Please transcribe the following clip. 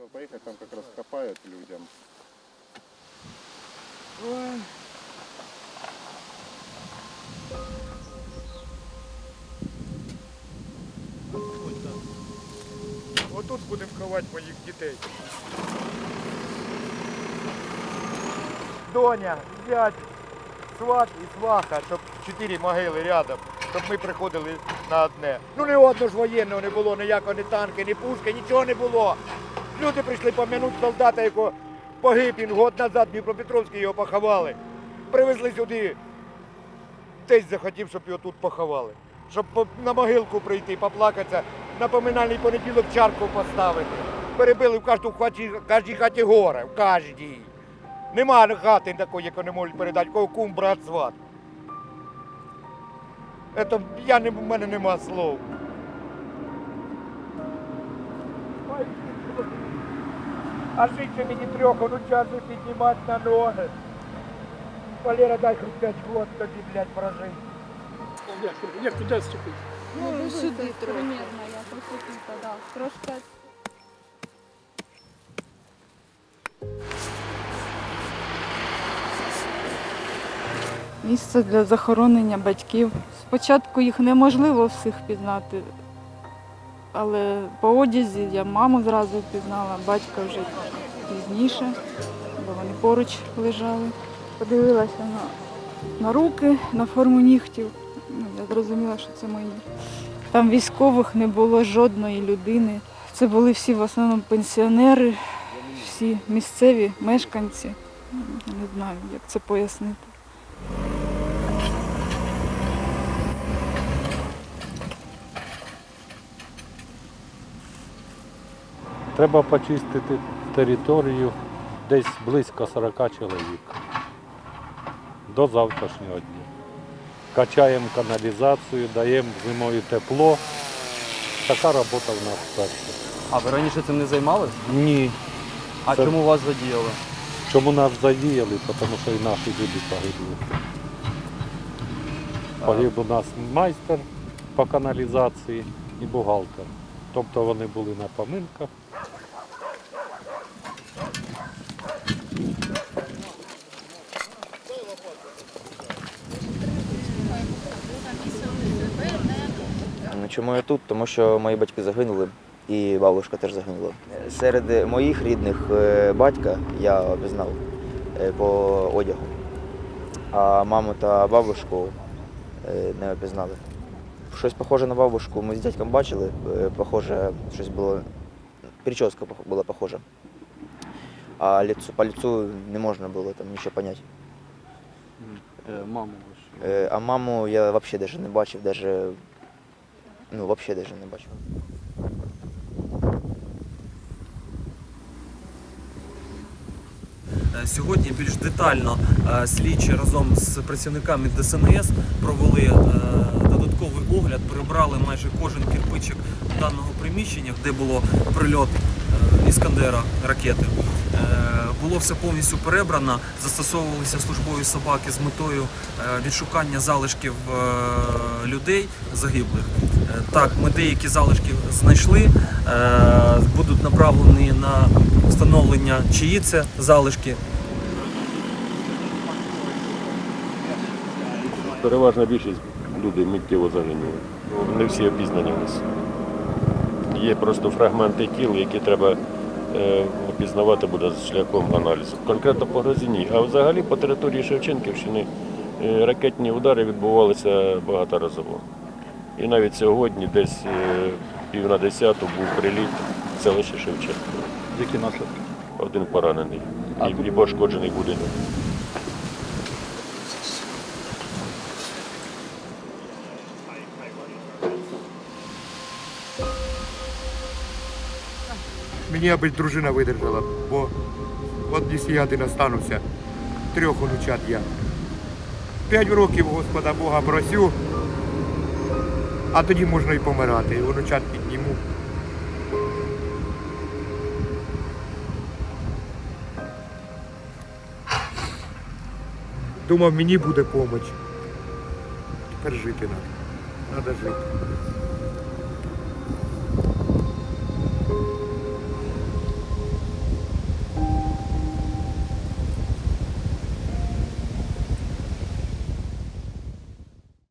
Хотел поехать, там как раз копают людям. Отут будемо ховати моїх дітей. Доня, зять, сват і сваха, щоб чотири могили рядом, щоб ми приходили на одне. Ну не одного ж воєнного не було, ніякого ні танки, ні пушки, нічого не було. Люди прийшли пом'янути солдата, якого погиб він год назад, в Дніпропетровський його поховали. Привезли сюди. Тесть захотів, щоб його тут поховали. Щоб на могилку прийти, поплакатися, на поминальний понеділок чарку поставити. Перебили в кожній хаті, в кожній хаті горе, в кожній. Нема хати такої, яку не можуть передати, кого кум, брат, сват. Это, я не, в мене нема слов. А жити мені трьох онучат піднімати на ноги. Валера, дай хоч п'ять год тобі, блядь, прожити. Як, як туди ступити? Ну, сюди примірно, я просто тут, да. Трошки Місце для захоронення батьків. Спочатку їх неможливо всіх пізнати, але по одязі я маму зразу впізнала, батька вже пізніше, бо вони поруч лежали. Подивилася на, на руки, на форму нігтів. Ну, я зрозуміла, що це мої. Там військових не було жодної людини. Це були всі в основному пенсіонери, всі місцеві мешканці. Не знаю, як це пояснити. Треба почистити територію десь близько 40 чоловік до завтрашнього дня. Качаємо каналізацію, даємо зимою тепло. Така робота в нас перша. А ви раніше цим не займалися? Ні. А Це- чому вас задіяли? Чому нас задіяли? Тому що і наші люди погибли. Погиб у нас майстер по каналізації і бухгалтер. Тобто вони були на поминках. Ну, Чому я тут? Тому що мої батьки загинули і бабушка теж загинула. Серед моїх рідних е, батька я обізнав е, по одягу, а маму та бабушку е, не обізнали. Щось похоже на бабушку ми з дядьком бачили, е, похоже, щось було, прическа була похожа. А лицу, по лицу не можна було там нічого поняти. Е, Маму вашу. Е, А маму я взагалі навіть не бачив, даже, ну, взагалі навіть не бачив. Сьогодні більш детально слідчі разом з працівниками ДСНС провели додатковий огляд, прибрали майже кожен кирпичик даного приміщення, де було прильот е, Іскандера ракети. Е, Було все повністю перебрано, застосовувалися службові собаки з метою е, відшукання залишків людей загиблих. Так, ми деякі залишки знайшли, будуть направлені на встановлення, чиї це залишки, Переважна більшість людей миттєво загинули. Ну, Не всі опізнані в нас. Є просто фрагменти тіл, які треба е, опізнавати буде шляхом аналізу. Конкретно по грозі ні. А взагалі по території Шевченківщини е, ракетні удари відбувалися багаторазово. І навіть сьогодні, десь е, пів на десяту, був приліт в селище Шевченко. Які наслідки? Один поранений і пошкоджений будинок. Мені аби дружина видержала, бо от сіяти настануся. Трьох онучат я. П'ять років Господа Бога просю, а тоді можна і помирати. Онучат підніму. Думав, мені буде помочь. Тепер жити треба. Треба жити.